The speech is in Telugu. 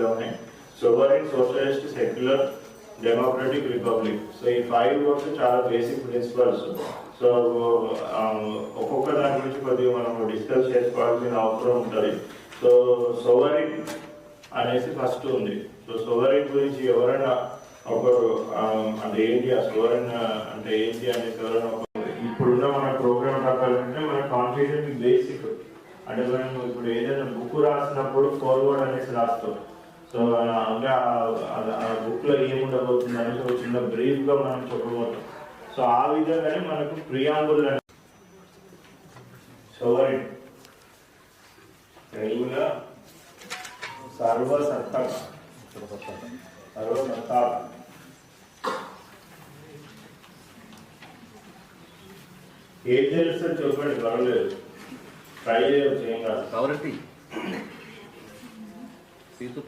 లోనే. Sovereign socialist secular democratic republic so ఈ ఫైవ్ వర్క్స్ చాలా బేసిక్ ప్రిన్సిపల్స్ సో ఒక్కొక్క దాని గురించి కొద్దిగా మనం డిస్కస్ చేసుకోవాల్సిన అవసరం ఉంటుంది. సో సోవరిన్ అనేసి ఫస్ట్ ఉంది. సో సోవరిన్ గురించి ఎవరైనా ఒకరు um, అంటే ఏంటి ఆ సోవరిన్ అంటే ఏంటి అనేసి ఎవరైనా ఇప్పుడున్న మన ప్రోగ్రామ్ ప్రకారం అంటే మన కాన్స్టిట్యూషన్ బేసిక్ అంటే మనం ఇప్పుడు ఏదైనా బుక్ రాసినప్పుడు ఫార్వర్డ్ అనేసి రాస్తాం. సో ఆ- అంటే ఆ- బుక్లో ఏముండబోతుంది అనేసి ఒక చిన్న బ్రీఫ్గా మనం చెప్పబోతాం. సో ఆ విధంగానే మనకు ప్రియాంబుల్ అనే సోవరిన్ తెలుగులో సర్వసత్తా సర్వసత్తా. ఏం తెలుస్తుంది చూపండి పర్వాలేదు. ట్రై చేయవచ్చు ఏం కాదు పవర్ ఏంటి సీటు